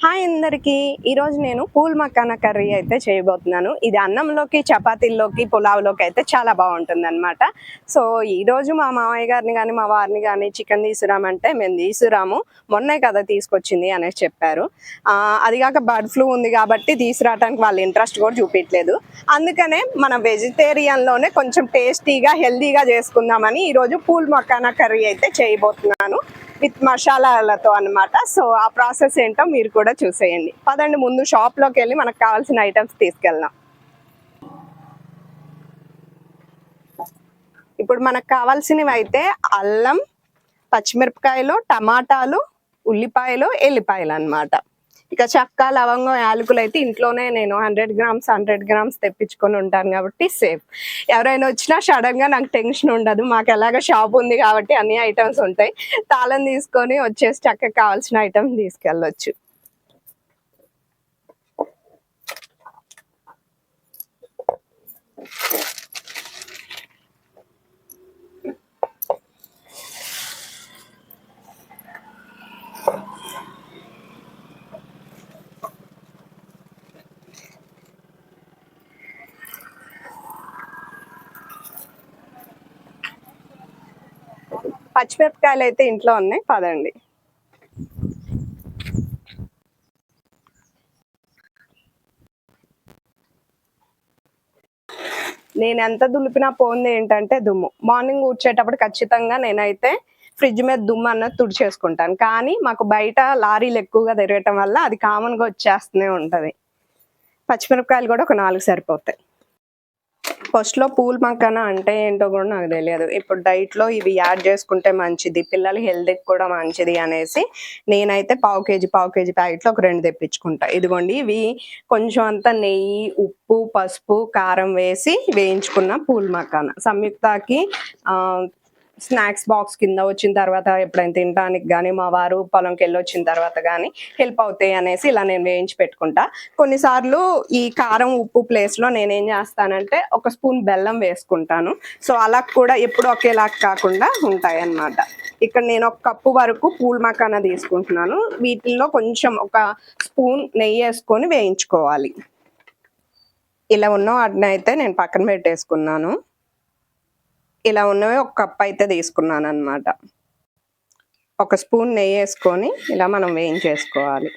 Hi అందరికీ. ఈరోజు నేను పూల్ మక్కాన కర్రీ అయితే చేయబోతున్నాను. ఇది అన్నంలోకి చపాతీల్లోకి పులావ్లోకి అయితే చాలా బాగుంటుంది అనమాట సో ఈరోజు మా మామయ్య గారిని కానీ మా వారిని కానీ చికెన్ తీసుకురామంటే మేము తీసుకురాము. మొన్నే కదా తీసుకొచ్చింది అనేసి చెప్పారు. ఆ, అది కాక బర్డ్ ఫ్లూ ఉంది కాబట్టి తీసుకురావడానికి వాళ్ళు ఇంట్రెస్ట్ కూడా చూపించలేదు అందుకనే మన వెజిటేరియన్లోనే కొంచెం టేస్టీగా హెల్తీగా చేసుకుందామని ఈరోజు పూల్ మక్కాన కర్రీ అయితే చేయబోతున్నాను. విత్ మసాలాలతో అన్నమాట. సో ఆ ప్రాసెస్ ఏంటో మీరు కూడా చూసేయండి. పదండి ముందు షాప్లోకి వెళ్ళి మనకు కావాల్సిన ఐటమ్స్ తీసుకెళ్దాం. ఇప్పుడు మనకు కావాల్సినవి అయితే అల్లం పచ్చిమిరపకాయలు టమాటాలు ఉల్లిపాయలు ఎల్లిపాయలు అన్నమాట. ఇక చక్క లవంగం యాలకులు అయితే ఇంట్లోనే నేను హండ్రెడ్ గ్రామ్స్ హండ్రెడ్ గ్రామ్స్ తెప్పించుకొని ఉంటాను కాబట్టి సేఫ్. ఎవరైనా వచ్చినా సడన్గా నాకు టెన్షన్ ఉండదు. మాకు ఎలాగ షాప్ ఉంది కాబట్టి అన్ని ఐటమ్స్ ఉంటాయి. తాళం తీసుకొని వచ్చేసి చక్కగా కావాల్సిన ఐటమ్ తీసుకెళ్ళొచ్చు. పచ్చిమిరపకాయలు అయితే ఇంట్లో ఉన్నాయి. పదండి. నేను ఎంత దులిపినా పోంది ఏంటంటే దుమ్ము. మార్నింగ్ ఊడ్చేటప్పుడు ఖచ్చితంగా నేనైతే ఫ్రిడ్జ్ మీద దుమ్ము అన్నది తుడిచేసుకుంటాను. కానీ మాకు బయట లారీలు ఎక్కువగా తిరగటం వల్ల అది కామన్గా వచ్చేస్తూనే ఉంటుంది. పచ్చిమిరపకాయలు కూడా ఒక నాలుగు సరిపోతాయి. ఫస్ట్లో పూల్ మక్కన అంటే ఏంటో కూడా నాకు తెలియదు. ఇప్పుడు డైట్లో ఇవి యాడ్ చేసుకుంటే మంచిది పిల్లల హెల్త్కి కూడా మంచిది అనేసి నేనైతే పావు కేజీ పావు కేజీ ప్యాకెట్లో ఒక రెండు తెప్పించుకుంటా. ఇదిగోండి ఇవి కొంచెం అంత నెయ్యి ఉప్పు పసుపు కారం వేసి వేయించుకున్న పూల్ మక్కన సంయుక్తకి స్నాక్స్ బాక్స్ కింద వచ్చిన తర్వాత ఎప్పుడైనా తినడానికి కానీ మా వారు పొలంకి వెళ్ళి వచ్చిన తర్వాత కానీ హెల్ప్ అవుతాయి అనేసి ఇలా నేను వేయించి పెట్టుకుంటా. కొన్నిసార్లు ఈ కారం ఉప్పు ప్లేస్లో నేనేం చేస్తానంటే ఒక స్పూన్ బెల్లం వేసుకుంటాను. సో అలా కూడా ఎప్పుడు ఒకేలా కాకుండా ఉంటాయి అన్నమాట ఇక్కడ నేను ఒక కప్పు వరకు పూల్ మకానా తీసుకుంటున్నాను. వీటిల్లో కొంచెం ఒక స్పూన్ నెయ్యి వేసుకొని వేయించుకోవాలి. ఇలా ఉన్న వాటిని అయితే నేను పక్కన పెట్టేసుకున్నాను. ఇలా ఉన్నవి ఒక కప్ అయితే తీసుకున్నాను అనమాట ఒక స్పూన్ నెయ్యి వేసుకొని ఇలా మనం వేయించేసుకోవాలి.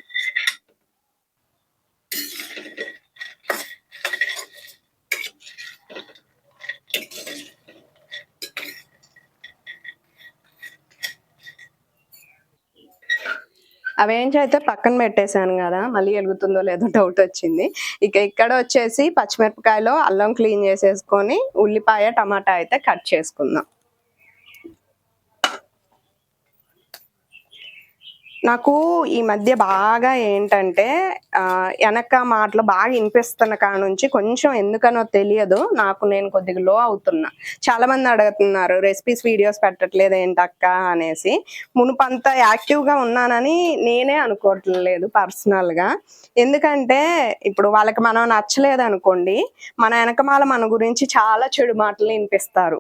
అవేంచి అయితే పక్కన పెట్టేశాను కదా మళ్ళీ ఎలుగుతుందో లేదో డౌట్ వచ్చింది. ఇక ఇక్కడ వచ్చేసి పచ్చిమిరపకాయలో అల్లం క్లీన్ చేసేసుకొని ఉల్లిపాయ టమాటా అయితే కట్ చేసుకుందాం. నాకు ఈ మధ్య బాగా ఏంటంటే వెనక మాటలు బాగా వినిపిస్తున్న కాడ నుంచి కొంచెం ఎందుకనో తెలియదు. నాకు నేను కొద్దిగా లో అవుతున్నా. చాలా మంది అడుగుతున్నారు రెసిపీస్ వీడియోస్ పెట్టట్లేదు ఏంటక్క? అనేసి. మునుపంత యాక్టివ్గా ఉన్నానని నేనే అనుకోవట్లేదు పర్సనల్గా. ఎందుకంటే ఇప్పుడు వాళ్ళకి మనం నచ్చలేదు అనుకోండి మన వెనకమాల మన గురించి చాలా చెడు మాటలు వినిపిస్తారు.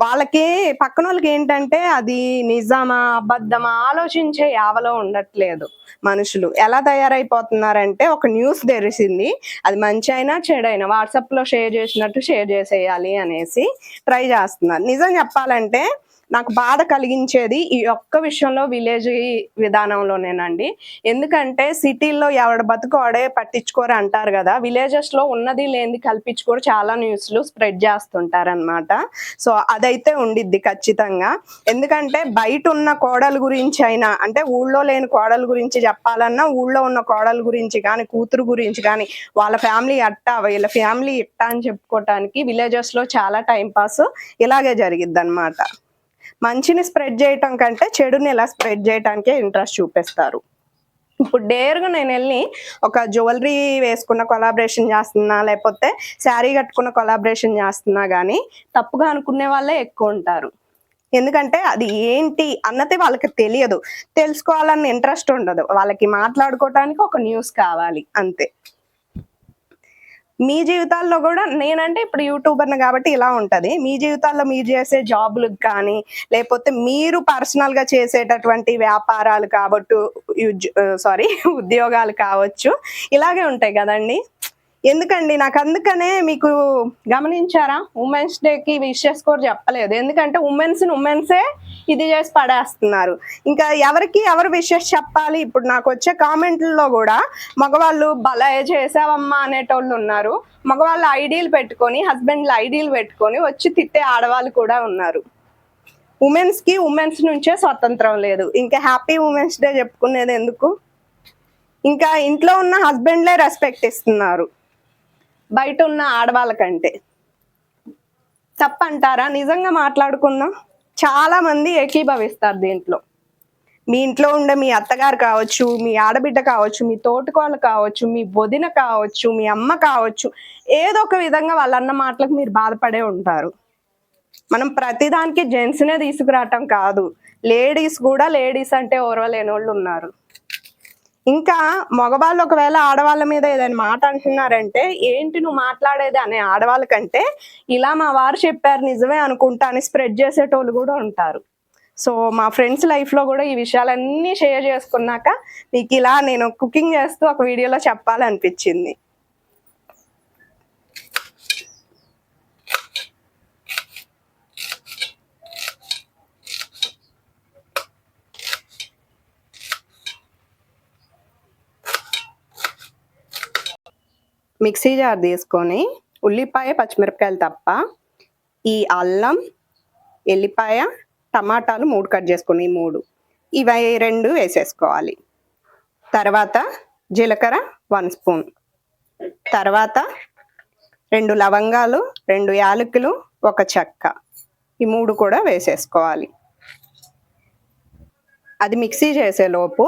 వాళ్ళకి పక్కన వాళ్ళకి ఏంటంటే అది నిజమా అబద్ధమా ఆలోచించే యావలో ఉండట్లేదు మనుషులు. ఎలా తయారైపోతున్నారంటే ఒక న్యూస్ తెలిసింది అది మంచి అయినా చెడైనా వాట్సాప్లో షేర్ చేసినట్టు షేర్ చేసేయాలి అనేసి ట్రై చేస్తున్నారు. నిజం చెప్పాలంటే నాకు బాధ కలిగించేది ఈ ఒక్క విషయంలో విలేజ్ విధానంలోనేనండి. ఎందుకంటే సిటీల్లో ఎవడ బతుకోడే పట్టించుకోరు అంటారు కదా. విలేజెస్లో ఉన్నది లేనిది కల్పించుకోరు చాలా న్యూస్లు స్ప్రెడ్ చేస్తుంటారనమాట సో అదైతే ఉండిద్ది ఖచ్చితంగా. ఎందుకంటే బయట ఉన్న కోడల గురించి అయినా అంటే ఊళ్ళో లేని కోడల గురించి చెప్పాలన్నా ఊళ్ళో ఉన్న కోడల గురించి కానీ కూతురు గురించి కానీ వాళ్ళ ఫ్యామిలీ అట్టా వీళ్ళ ఫ్యామిలీ ఇట్టా అని చెప్పుకోవటానికి విలేజెస్లో చాలా టైం పాస్ ఇలాగే జరిగిద్ది అనమాట మంచిని స్ప్రెడ్ చేయటం కంటే చెడుని ఎలా స్ప్రెడ్ చేయటానికే ఇంట్రెస్ట్ చూపిస్తారు. ఇప్పుడు డేర్గా నేను వెళ్ళి ఒక జ్యువెలరీ వేసుకున్న కొలాబరేషన్ చేస్తున్నా లేకపోతే శారీ కట్టుకున్న కొలాబరేషన్ చేస్తున్నా కానీ తప్పుగా అనుకునే వాళ్ళే ఎక్కువ ఉంటారు. ఎందుకంటే అది ఏంటి అన్నది వాళ్ళకి తెలియదు. తెలుసుకోవాలన్న ఇంట్రెస్ట్ ఉండదు. వాళ్ళకి మాట్లాడుకోవటానికి ఒక న్యూస్ కావాలి అంతే. మీ జీవితాల్లో కూడా నేనంటే ఇప్పుడు యూట్యూబర్ని కాబట్టి ఇలా ఉంటది. మీ జీవితాల్లో మీరు చేసే జాబులకు కానీ లేకపోతే మీరు పర్సనల్గా చేసేటటువంటి వ్యాపారాలు కాబట్టి సారీ ఉద్యోగాలు కావచ్చు ఇలాగే ఉంటాయి కదండి. ఎందుకండి? నాకు అందుకనే మీకు గమనించారా? ఉమెన్స్ డేకి విషెస్ కూడా చెప్పలేదు. ఎందుకంటే ఉమెన్స్ ఉమెన్సే ఇది చేసి పడేస్తున్నారు. ఇంకా ఎవరికి ఎవరు విషెస్ చెప్పాలి? ఇప్పుడు నాకు వచ్చే కామెంట్లలో కూడా మగవాళ్ళు భలే చేసావమ్మా అనేటోళ్ళు ఉన్నారు. మగవాళ్ళు ఐడియల్ పెట్టుకొని హస్బెండ్లు ఐడియల్ పెట్టుకొని వచ్చి తిట్టే ఆడవాళ్ళు కూడా ఉన్నారు. ఉమెన్స్కి ఉమెన్స్ నుంచే స్వతంత్రం లేదు. ఇంకా హ్యాపీ ఉమెన్స్ డే చెప్పుకునేది ఎందుకు? ఇంకా ఇంట్లో ఉన్న హస్బెండ్లే రెస్పెక్ట్ ఇస్తున్నారు. బయట ఉన్న ఆడవాళ్ళకంటే. తప్పంటారా? నిజంగా మాట్లాడుకుందాం చాలా మంది ఏకీభవిస్తారు దీంట్లో. మీ ఇంట్లో ఉండే మీ అత్తగారు కావచ్చు మీ ఆడబిడ్డ కావచ్చు మీ తోటకోళ్ళు కావచ్చు మీ వదిన కావచ్చు మీ అమ్మ కావచ్చు ఏదో ఒక విధంగా వాళ్ళన్న మాటలకు మీరు బాధపడే ఉంటారు. మనం ప్రతిదానికి జెంట్స్నే తీసుకురావటం కాదు. లేడీస్ కూడా లేడీస్ అంటే ఓర్వలేని వాళ్ళు ఉన్నారు. ఇంకా మగవాళ్ళు ఒకవేళ ఆడవాళ్ళ మీద ఏదైనా మాట అంటున్నారంటే ఏంటి నువ్వు మాట్లాడేది? అనే ఆడవాళ్ళ కంటే ఇలా మా వారు చెప్పారు నిజమే అనుకుంటా అని స్ప్రెడ్ చేసేటోళ్ళు కూడా ఉంటారు. సో మా ఫ్రెండ్స్ లైఫ్లో కూడా ఈ విషయాలన్నీ షేర్ చేసుకున్నాక మీకు ఇలా నేను కుకింగ్ చేస్తూ ఒక వీడియోలో చెప్పాలనిపించింది. మిక్సీ జార్ తీసుకొని ఉల్లిపాయ పచ్చిమిరపకాయలు తప్ప ఈ అల్లం ఎల్లిపాయ టమాటాలు మూడు కట్ చేసుకుని ఈ మూడు. ఇవి రెండు వేసేసుకోవాలి. తర్వాత జీలకర్ర వన్ స్పూన్. తర్వాత రెండు లవంగాలు రెండు యాలకులు ఒక చెక్క. ఈ మూడు కూడా వేసేసుకోవాలి. అది మిక్సీ చేసేలోపు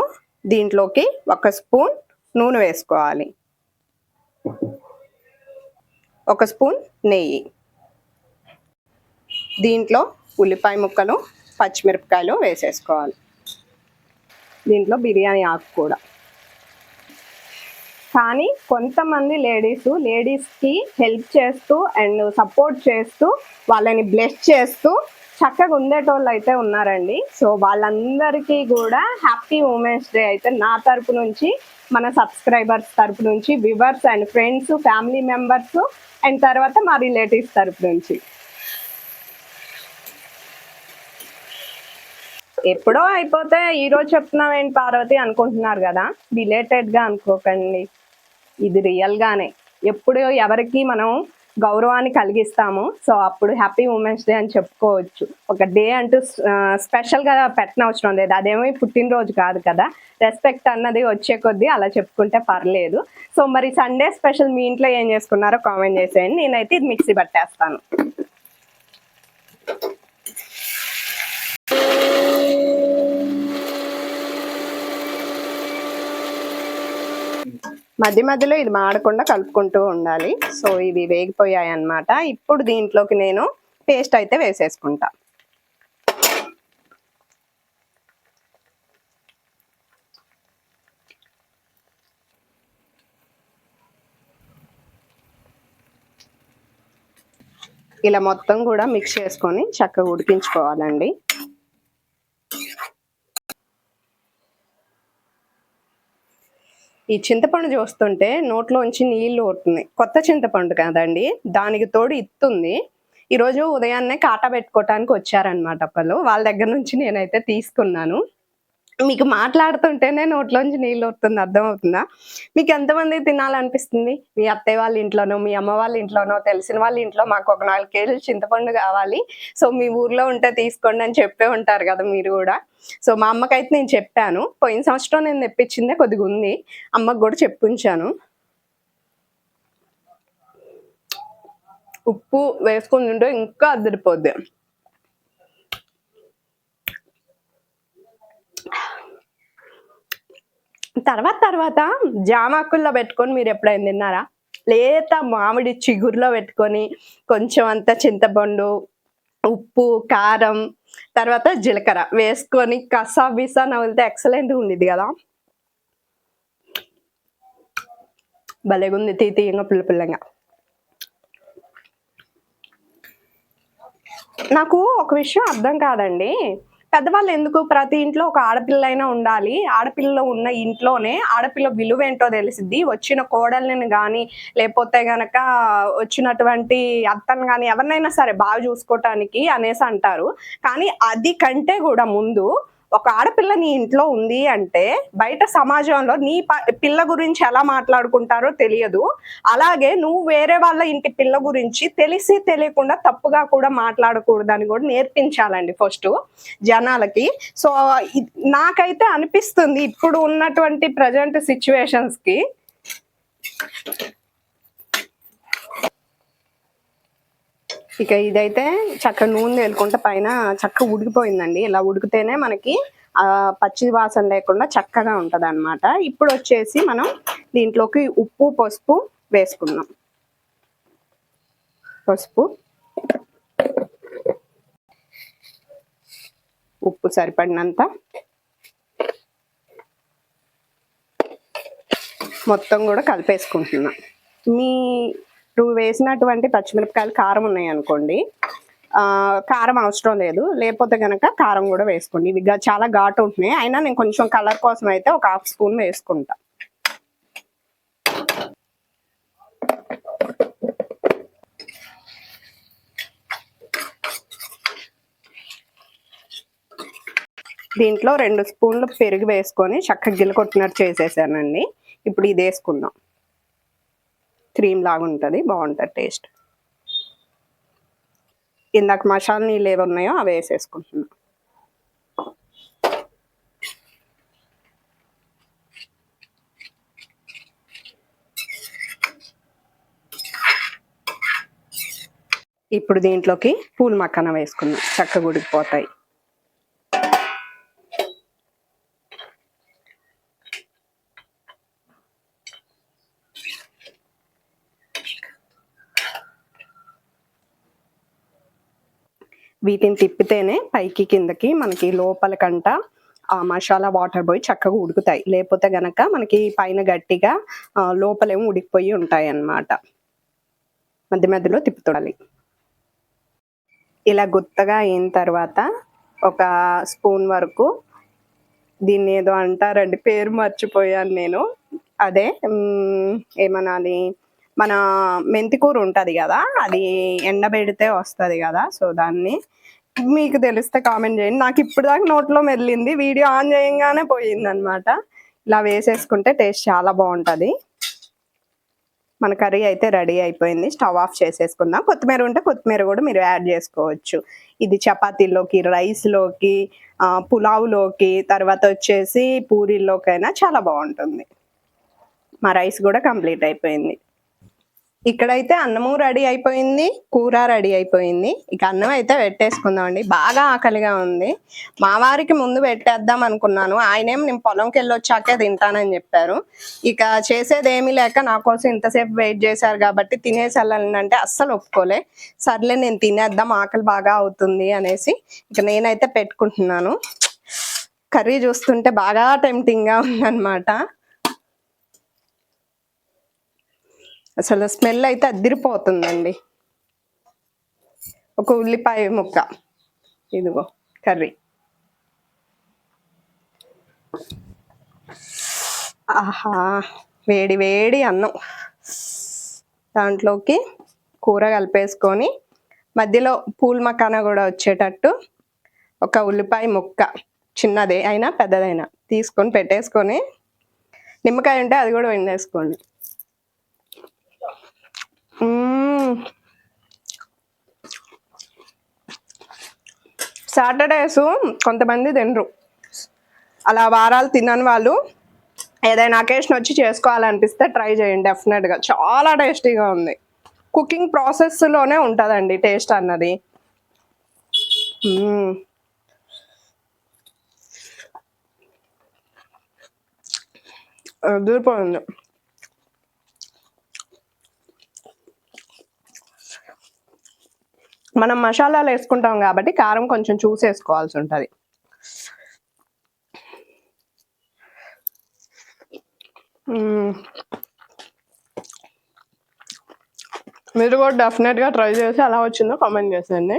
దీంట్లోకి ఒక స్పూన్ నూనె వేసుకోవాలి. ఒక స్పూన్ నెయ్యి. దీంట్లో ఉల్లిపాయ ముక్కలు పచ్చిమిరపకాయలు వేసేసుకోవాలి. దీంట్లో బిర్యానీ ఆకు కూడా. కానీ కొంతమంది లేడీస్ లేడీస్కి హెల్ప్ చేస్తూ అండ్ సపోర్ట్ చేస్తూ వాళ్ళని బ్లెస్ చేస్తూ చక్కగా ఉండేటోళ్ళు అయితే ఉన్నారండి. సో వాళ్ళందరికీ కూడా హ్యాపీ ఉమెన్స్ డే అయితే నా తరపు నుంచి మన సబ్స్క్రైబర్స్ తరపు నుంచి viewers and friends family members and తర్వాత మా రిలేటివ్స్ తరపు నుంచి. ఎప్పుడో అయిపోతే ఈ రోజు చెప్తున్నాం ఏంటి పార్వతి అనుకుంటున్నారు కదా? రిలేటెడ్గా అనుకోకండి. ఇది రియల్గానే ఎప్పుడు ఎవరికి మనం గౌరవాన్ని కలిగిస్తాము. సో అప్పుడు హ్యాపీ ఉమెన్స్ డే అని చెప్పుకోవచ్చు. ఒక డే అంటూ స్పెషల్గా పెట్టనవసరం లేదు. అదేమో పుట్టినరోజు కాదు కదా. రెస్పెక్ట్ అన్నది వచ్చే కొద్దీ అలా చెప్పుకుంటే పర్లేదు. సో మరి సండే స్పెషల్ మీ ఇంట్లో ఏం చేసుకున్నారో కామెంట్ చేసేయండి. నేనైతే ఇది మిక్సీ పట్టేస్తాను. మధ్య మధ్యలో ఇది మాడకుండా కలుపుకుంటూ ఉండాలి. సో ఇవి వేగిపోయాయి అన్నమాట ఇప్పుడు దీంట్లోకి నేను పేస్ట్ అయితే వేసేసుకుంటా. ఇలా మొత్తం కూడా మిక్స్ చేసుకొని చక్కగా ఉడికించుకోవాలండి. ఈ చింతపండు చూస్తుంటే నోట్లోంచి నీళ్ళు ఊరుతున్నాయి. కొత్త చింతపండు కదండి. దానికి తోడు ఇత్తుంది ఈరోజు ఉదయాన్నే కాటా పెట్టుకోవటానికి వచ్చారనమాట ఒకళ్ళు వాళ్ళ దగ్గర నుంచి నేనైతే తీసుకున్నాను. మీకు మాట్లాడుతుంటేనే నోట్లోంచి నీళ్ళు వస్తుంది అర్థమవుతుందా? మీకు ఎంతమంది తినాలనిపిస్తుంది? మీ అత్తయ్య వాళ్ళ ఇంట్లోనో మీ అమ్మ వాళ్ళ ఇంట్లోనో తెలిసిన వాళ్ళ ఇంట్లో మాకు ఒక నాలుగు కేజీలు చింతపండు కావాలి. సో మీ ఊర్లో ఉంటే తీసుకోండి అని చెప్పే ఉంటారు కదా మీరు కూడా. సో మా అమ్మకైతే నేను చెప్పాను. పోయిన సంవత్సరం నేను తెప్పించిందే కొద్దిగా ఉంది. అమ్మకు కూడా చెప్పించాను. ఉప్పు వేసుకుని ఉంటే ఇంకా అదిరిపోద్ది. తర్వాత తర్వాత జామాకుల్లో పెట్టుకొని మీరు ఎప్పుడైనా తిన్నారా? లేత మామిడి చిగురులో పెట్టుకొని కొంచెం అంత చింతపండు ఉప్పు కారం తర్వాత జీలకర్ర వేసుకొని కసా బీసా నవ్వులితే ఎక్సలెంట్ ఉండేది కదా? భలేగుంది తీ తీయంగా పిల్ల పిల్లంగా. నాకు ఒక విషయం అర్థం కాదండి. పెద్దవాళ్ళు ఎందుకు? ప్రతి ఇంట్లో ఒక ఆడపిల్ల అయినా ఉండాలి. ఆడపిల్ల ఉన్న ఇంట్లోనే ఆడపిల్ల విలువ ఏంటో తెలిసిద్ది. వచ్చిన కోడల్ని కానీ లేకపోతే గనక వచ్చినటువంటి అత్తను కానీ ఎవరినైనా సరే బాగా చూసుకోవటానికి అనేసి అంటారు. కానీ అది కంటే కూడా ముందు ఒక ఆడపిల్ల నీ ఇంట్లో ఉంది అంటే బయట సమాజంలో నీ ప- పిల్ల గురించి ఎలా మాట్లాడుకుంటారో తెలియదు. అలాగే నువ్వు వేరే వాళ్ళ ఇంటి పిల్ల గురించి తెలిసి తెలియకుండా తప్పుగా కూడా మాట్లాడకూడదని కూడా నేర్పించాలండి ఫస్ట్ జనాలకి. సో నాకైతే అనిపిస్తుంది ఇప్పుడు ఉన్నటువంటి ప్రజెంట్ సిచ్యువేషన్స్ ఇక ఇదైతే చక్క నూనె వేలుకుంటే పైన చక్క ఉడికిపోయిందండి. ఇలా ఉడికితేనే మనకి పచ్చి వాసన లేకుండా చక్కగా ఉంటుంది అనమాట ఇప్పుడు వచ్చేసి మనం దీంట్లోకి ఉప్పు పసుపు వేసుకున్నాం పసుపు. ఉప్పు సరిపడినంత. మొత్తం కూడా కలిపేసుకుంటున్నాం. మీ నువ్వు వేసినటువంటి పచ్చిమిరపకాయలు కారం ఉన్నాయి అనుకోండి. కారం అవసరం లేదు. లేకపోతే కనుక కారం కూడా వేసుకోండి. ఇవి చాలా ఘాటు ఉంటున్నాయి. అయినా నేను కొంచెం కలర్ కోసం అయితే ఒక హాఫ్ స్పూన్ వేసుకుంటా. దీంట్లో రెండు స్పూన్లు పెరుగు వేసుకొని చక్కగా గిల్ల కొట్టినట్టు చేసేసానండి. ఇప్పుడు ఇది వేసుకుందాం. క్రీమ్ లాగా ఉంటుంది బాగుంటుంది టేస్ట్. ఇందాక మసాలా నీళ్ళు ఏవి ఉన్నాయో అవి వేసేసుకుంటున్నాం. ఇప్పుడు దీంట్లోకి పూల్ మక్కన వేసుకుందాం. చక్కగా ఉడికిపోతాయి. వీటిని తిప్పితేనే పైకి కిందకి మనకి లోపల కంట ఆ మసాలా వాటర్ పోయి చక్కగా ఉడుకుతాయి. లేకపోతే గనక మనకి పైన గట్టిగా లోపలేమో ఉడికిపోయి ఉంటాయి అన్నమాట మధ్య మధ్యలో తిప్పుతుండాలి. ఇలా గుత్తగా అయిన తర్వాత ఒక స్పూన్ వరకు దీన్ని ఏదో అంటారండి పేరు మర్చిపోయాను నేను. అదే ఏమనాలి? మన మెంతికూర ఉంటుంది కదా అది ఎండబెడితే వస్తుంది కదా సో దాన్ని మీకు తెలిస్తే కామెంట్ చేయండి. నాకు ఇప్పుడు దాకా నోట్లో మెదిలింది వీడియో ఆన్ చేయంగానే పోయింది అనమాట ఇలా వేసేసుకుంటే టేస్ట్ చాలా బాగుంటుంది. మన కర్రీ అయితే రెడీ అయిపోయింది స్టవ్ ఆఫ్ చేసేసుకుందాం. కొత్తిమీర ఉంటే కొత్తిమీర కూడా మీరు యాడ్ చేసుకోవచ్చు. ఇది చపాతీలోకి రైస్లోకి పులావ్లోకి తర్వాత వచ్చేసి పూరీలోకైనా చాలా బాగుంటుంది. మా రైస్ కూడా కంప్లీట్ అయిపోయింది. ఇక్కడైతే అన్నము రెడీ అయిపోయింది కూర రెడీ అయిపోయింది. ఇక అన్నం అయితే పెట్టేసుకుందాం అండి బాగా ఆకలిగా ఉంది. మా వారికి ముందు పెట్టేద్దాం అనుకున్నాను. ఆయనేం నేను పొలంకి వెళ్ళి వచ్చాకే తింటానని చెప్పారు. ఇక చేసేది ఏమీ లేక నా కోసం ఇంతసేపు వెయిట్ చేశారు కాబట్టి తినేసి వెళ్ళాలంటే అస్సలు ఒప్పుకోలే. సర్లే నేను తినేద్దాం ఆకలి బాగా అవుతుంది అనేసి ఇక నేనైతే పెట్టుకుంటున్నాను. కర్రీ చూస్తుంటే బాగా టెంప్టింగ్గా ఉందన్నమాట. అసలు స్మెల్ అయితే అదిరిపోతుందండి ఒక ఉల్లిపాయ ముక్క. ఇదిగో కర్రీ. ఆహా వేడి వేడి అన్నం. దాంట్లోకి కూర కలిపేసుకొని మధ్యలో పూల్ మకాన కూడా వచ్చేటట్టు ఒక ఉల్లిపాయ ముక్క. చిన్నదే అయినా పెద్దదైనా తీసుకొని పెట్టేసుకొని నిమ్మకాయ ఉంటే అది కూడా వండేసుకోండి. సాటర్డేస్ కొంతమంది తినరు. అలా వారాలు తినని వాళ్ళు ఏదైనా అకేషన్ వచ్చి చేసుకోవాలనిపిస్తే ట్రై చేయండి డెఫినెట్గా. చాలా టేస్టీగా ఉంది. కుకింగ్ ప్రాసెస్లోనే ఉంటుందండి టేస్ట్ అన్నది. మ్మ్. మనం మసాలాలు వేసుకుంటాం కాబట్టి కారం కొంచెం చూసేసుకోవాల్సి ఉంటుంది. మీరు కూడా డెఫినెట్గా ట్రై చేసి ఎలా వచ్చిందో కామెంట్ చేసేయండి.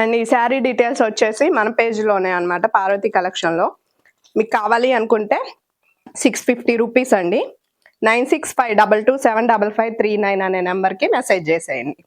అండ్ ఈ శారీ డీటెయిల్స్ వచ్చేసి మన పేజ్లోనే అనమాట పార్వతి కలెక్షన్లో మీకు కావాలి అనుకుంటే సిక్స్ ఫిఫ్టీ రూపీస్ అండి. Nine six five double two seven double five three nine అనే నెంబర్కి మెసేజ్ చేసేయండి.